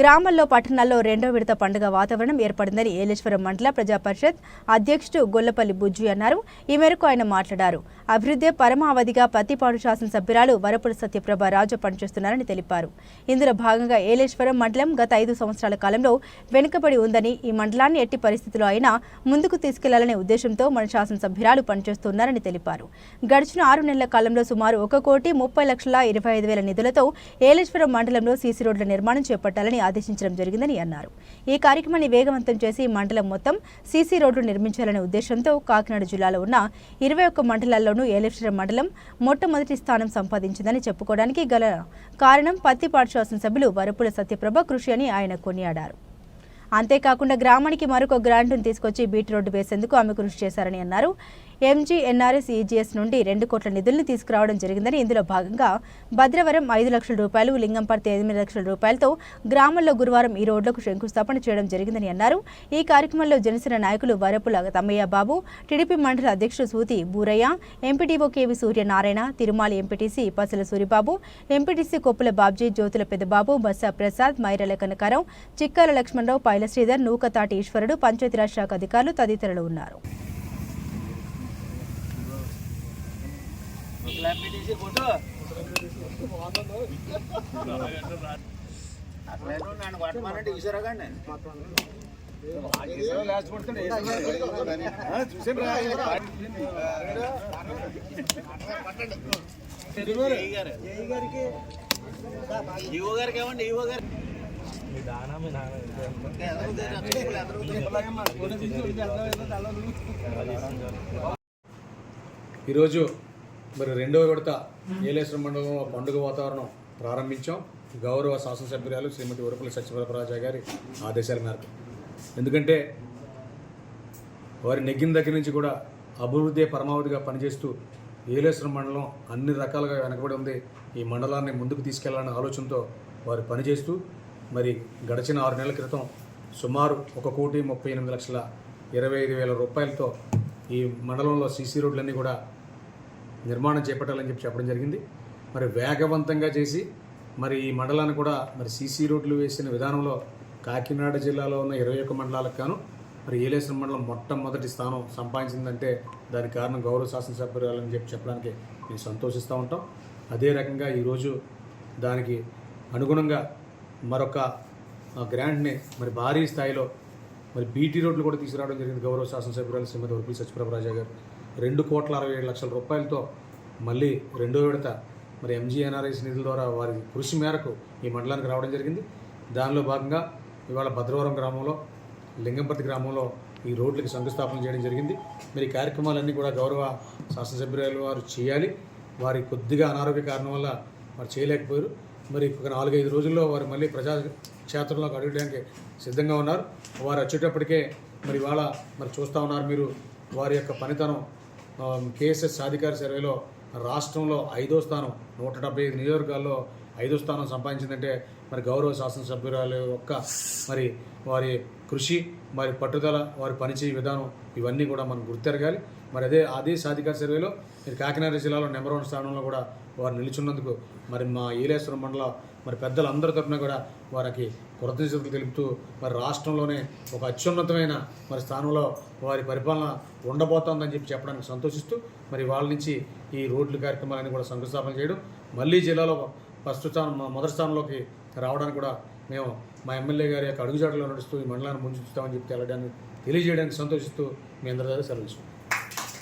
గ్రామాల్లో పట్టణాల్లో రెండో విడత పండుగ వాతావరణం ఏర్పడిందని ఏలేశ్వరం మండల ప్రజా పరిషత్ అధ్యక్షుడు గొల్లపల్లి బుజ్జి అన్నారు. ఈ మేరకు ఆయన మాట్లాడారు. అభివృద్ధి పరమావధిగా పత్తిపాడు శాసనసభ్యురాలు వరపుల సత్యప్రభ రాజు పనిచేస్తున్నారని తెలిపారు. ఇందులో భాగంగా ఏలేశ్వరం మండలం గత ఐదు సంవత్సరాల కాలంలో వెనుకబడి ఉందని ఈ మండలాన్ని ఎట్టి పరిస్థితుల్లో అయినా ముందుకు తీసుకెళ్ళాలనే ఉద్దేశంతో మన శాసనసభ్యురాలు పనిచేస్తున్నారని తెలిపారు. గడిచిన ఆరు నెలల కాలంలో సుమారు ఒక కోటి ముప్పై లక్షల ఇరవై ఐదు వేల నిధులతో ఏలేశ్వరం మండలంలో సీసీ రోడ్ల నిర్మాణం చేపట్టాలని ఆదేశించడం జరిగిందని అన్నారు. ఈ కార్యక్రమాన్ని వేగవంతం చేసి మండలం మొత్తం సీసీ రోడ్లు నిర్మించాలనే ఉద్దేశంతో కాకినాడ జిల్లాలో ఉన్న ఇరవై ఒక్క మండలాల్లోనూ ఏలేశ్వరం మండలం మొట్టమొదటి స్థానం సంపాదించిందని చెప్పుకోవడానికి గల కారణం పత్తిపాడు శాసనసభ్యులు వరపుల సత్యప్రభ కృషి అని ఆయన కొనియాడారు. అంతేకాకుండా గ్రామానికి మరొక గ్రాంట్ను తీసుకొచ్చి బీట్ రోడ్డు వేసేందుకు ఆమె కృషి చేశారని అన్నారు. ఎంజీఎన్ఆర్ఎస్ ఈజీఎస్ నుండి రెండు కోట్ల నిధులను తీసుకురావడం జరిగిందని ఇందులో భాగంగా భద్రవరం ఐదు లక్షల రూపాయలు లింగంపర్తి ఎనిమిది లక్షల రూపాయలతో గ్రామంలో గురువారం ఈ రోడ్లకు శంకుస్థాపన చేయడం జరిగిందని అన్నారు. ఈ కార్యక్రమంలో జనసేన నాయకులు వరపుల తమ్మయ్య బాబు టీడీపీ మండల అధ్యక్షుడు Suthi Burayya MPTO K V Suryanarayana Tirumala MPTC Pasala Suribabu MPTC Koppula Babji Jyothula Peddababu Bassa Prasad మైరల Kanakarao Chikkala Lakshmanarao Paila Sridhar Nukathati ఈశ్వరుడు పంచాయతీరాజ్ శాఖ అధికారులు తదితరులు ఉన్నారు. గారికి ఏమండి ఈవో గారు ఈరోజు మరి రెండవ విడత ఏలేశ్వరం మండలంలో పండుగ వాతావరణం ప్రారంభించాం. గౌరవ శాసనసభ్యురాలు శ్రీమతి ఉరపల్లి సత్యవరపరాజా గారి ఆదేశాల మేరకు. ఎందుకంటే వారి నెగ్గిన దగ్గర నుంచి కూడా అభివృద్ధి పరమావధిగా పనిచేస్తూ ఏలేశ్వరం మండలం అన్ని రకాలుగా వెనకబడి ఉంది. ఈ మండలాన్ని ముందుకు తీసుకెళ్ళాలనే ఆలోచనతో వారు పనిచేస్తూ మరి గడిచిన ఆరు నెలల క్రితం సుమారు ఒక కోటి ముప్పై ఎనిమిది లక్షల ఇరవై ఐదు వేల రూపాయలతో ఈ మండలంలో సీసీ రోడ్లన్నీ కూడా నిర్మాణం చేపట్టాలని చెప్పి చెప్పడం జరిగింది. మరి వేగవంతంగా చేసి మరి ఈ మండలాన్ని కూడా మరి సీసీ రోడ్లు వేసిన విధానంలో కాకినాడ జిల్లాలో ఉన్న ఇరవై ఒక్క మండలాలకు గాను మరి ఏలేశ్వరం మండలం మొట్టమొదటి స్థానం సంపాదించిందంటే దానికి కారణం గౌరవ శాసనసభ్యురాలని చెప్పి చెప్పడానికి మేము సంతోషిస్తూ ఉంటాం. అదే రకంగా ఈరోజు దానికి అనుగుణంగా మరొక గ్రాంట్ని మరి భారీ స్థాయిలో మరి బీటీ రోడ్లు కూడా తీసుకురావడం జరిగింది గౌరవ శాసనసభ్యురాలు శ్రీమతి ఉర్పి సత్యప్రభరాజా గారు. రెండు కోట్ల అరవై ఏడు లక్షల రూపాయలతో మళ్ళీ రెండో విడత మరి ఎంజీఎన్ఆర్ఐస్ నిధుల ద్వారా వారి కృషి మేరకు ఈ మండలానికి రావడం జరిగింది. దానిలో భాగంగా ఇవాళ భద్రవరం గ్రామంలో లింగంపతి గ్రామంలో ఈ రోడ్లకి శంకుస్థాపన చేయడం జరిగింది. మరి కార్యక్రమాలన్నీ కూడా గౌరవ శాసనసభ్యులు వారు చేయాలి. వారి కొద్దిగా అనారోగ్య కారణం వల్ల వారు చేయలేకపోయారు. మరి ఒక నాలుగైదు రోజుల్లో వారు మళ్ళీ ప్రజా క్షేత్రంలోకి అడగడానికి సిద్ధంగా ఉన్నారు. వారు వచ్చేటప్పటికే మరి ఇవాళ మరి చూస్తూ ఉన్నారు మీరు. వారి యొక్క పనితనం కేఎస్ఎస్ సాధికార సర్వేలో రాష్ట్రంలో ఐదో స్థానం నూట డెబ్బై ఐదు నియోజకవర్గాల్లో ఐదో స్థానం సంపాదించిందంటే మరి గౌరవ శాసనసభ్యురాలు యొక్క మరి వారి కృషి మరి పట్టుదల వారి పనిచేయ విధానం ఇవన్నీ కూడా మనం గుర్తెరగాలి. మరి అదే అదే సాధికార సర్వేలో మీరు కాకినాడ జిల్లాలో నెంబర్ వన్ స్థానంలో కూడా వారు నిలిచున్నందుకు మరి మా ఈలేశ్వరం మండల మరి పెద్దలందరి తరఫున కూడా వారికి కృతజ్ఞతలు తెలుపుతూ మరి రాష్ట్రంలోనే ఒక అత్యున్నతమైన మరి స్థానంలో వారి పరిపాలన ఉండబోతోందని చెప్పి చెప్పడానికి సంతోషిస్తూ మరి వాళ్ళ నుంచి ఈ రోడ్లు కార్యక్రమాలన్నీ కూడా శంకుస్థాపన చేయడం మళ్ళీ జిల్లాలో ఫస్ట్ స్థానం మొదటి స్థానంలోకి రావడానికి కూడా మేము మా ఎమ్మెల్యే గారి యొక్క అడుగుజాడలో నడుస్తూ ఈ మండలాన్ని ముంచుతామని చెప్పి తెలడానికి తెలియజేయడానికి సంతోషిస్తూ మీ అందరి దగ్గర సెలవు